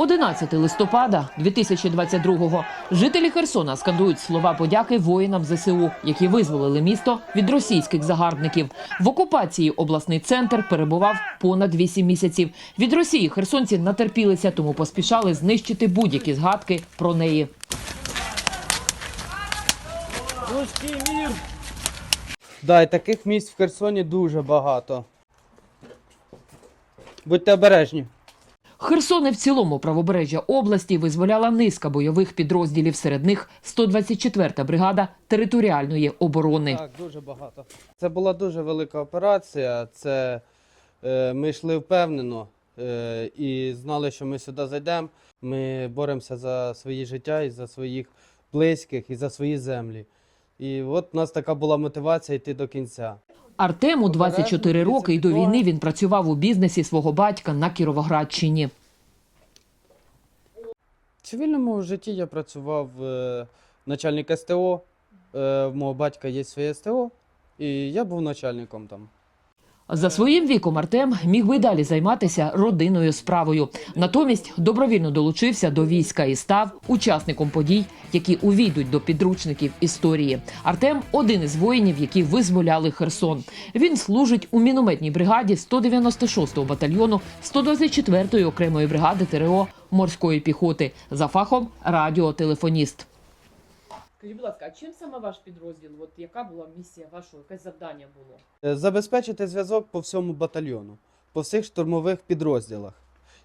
11 листопада 2022-го жителі Херсона скандують слова подяки воїнам ЗСУ, які визволили місто від російських загарбників. В окупації обласний центр перебував понад 8 місяців. Від Росії херсонці натерпілися, тому поспішали знищити будь-які згадки про неї. Да, і таких місць в Херсоні дуже багато. Будьте обережні. Херсон і в цілому правобережжя області визволяла низка бойових підрозділів. Серед них 124-та бригада територіальної оборони. Так, дуже багато. Це була дуже велика операція. Це е, ми йшли впевнено е, і знали, що ми сюди зайдемо. Ми боремося за свої життя і за своїх близьких, і за свої землі. І от у нас така була мотивація йти до кінця. Артему 24 роки, і до війни він працював у бізнесі свого батька на Кіровоградщині. В цивільному житті я працював е, начальник СТО. Е, в мого батька є своє СТО, і я був начальником там. За своїм віком Артем міг би далі займатися родинною справою. Натомість добровільно долучився до війська і став учасником подій, які увійдуть до підручників історії. Артем один із воїнів, які визволяли Херсон. Він служить у мінометній бригаді 196-го батальйону 124-ї окремої бригади ТРО морської піхоти за фахом радіотелефоніст. Скажіть, будь ласка, а чим саме ваш підрозділ? От яка була місія вашого, яке завдання було? Е, Забезпечити зв'язок по всьому батальйону, по всіх штурмових підрозділах.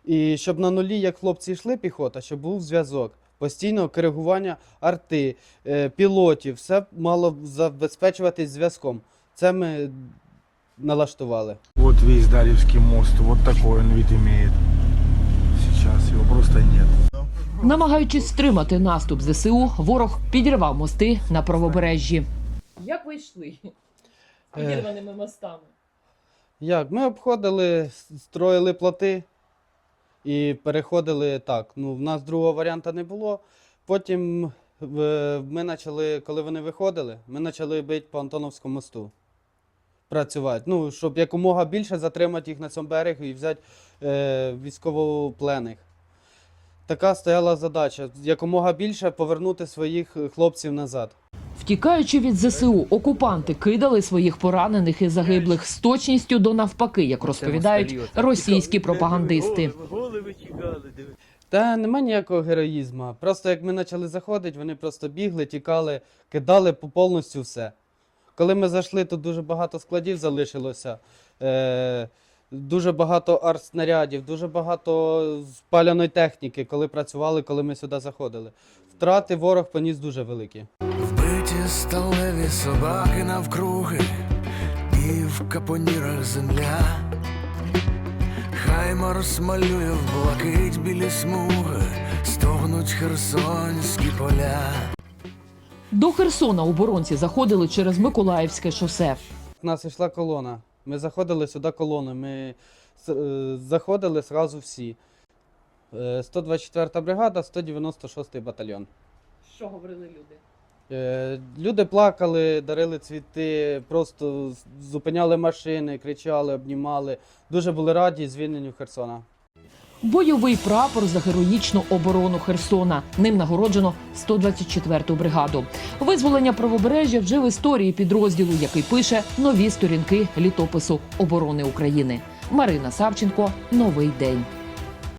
І щоб на нулі, як хлопці йшли піхота, щоб був зв'язок. Постійного коригування арти, е, пілотів, все мало забезпечуватись зв'язком. Це ми налаштували. Вот весь Дарьевский мост, вот такой он вид имеет. Сейчас его просто нет. Намагаючись стримати наступ ЗСУ, ворог підірвав мости на правобережжі. Як ви йшли Е. підірваними мостами? Як? Ми обходили, строїли плоти і переходили так. Ну, в нас другого варіанту не було. Потім ми почали, коли вони виходили, ми почали бити по Антоновському мосту. Працювати. Ну, щоб якомога більше затримати їх на цьому берегу і взяти е, військовоплених. Така стояла задача: якомога більше повернути своїх е, хлопців назад. Втікаючи від ЗСУ, окупанти кидали своїх поранених і загиблих з точністю до навпаки, як розповідають російські пропагандисти. Та нема ніякого героїзму. Просто як ми почали заходити, вони просто бігли, тікали, кидали по повністю все. Коли ми зайшли, тут дуже багато складів залишилося. Е, дуже багато артснарядів, дуже багато спаляної техніки, коли працювали, коли ми сюди заходили. Втрати ворог поніс дуже великі. Вбиті сталеві собаки навкруги, і в капонірах земля. Хаймарс малює в блакить білі смуги, стогнуть херсонські поля. До Херсона оборонці заходили через Миколаївське шосе. У нас йшла колона. Ми заходили сюди колони, Ми е, заходили зразу всі. Е, 124 бригада, 196 батальйон. Що говорили люди? Е, Люди плакали, дарили цвіти, просто зупиняли машини, кричали, обнімали. Дуже були раді звільненню Херсона. Бойовий прапор за героїчну оборону Херсона. Ним нагороджено 124-ту бригаду. Визволення правобережжя вже в історії підрозділу, який пише нові сторінки літопису оборони України. Марина Савченко. Новий день.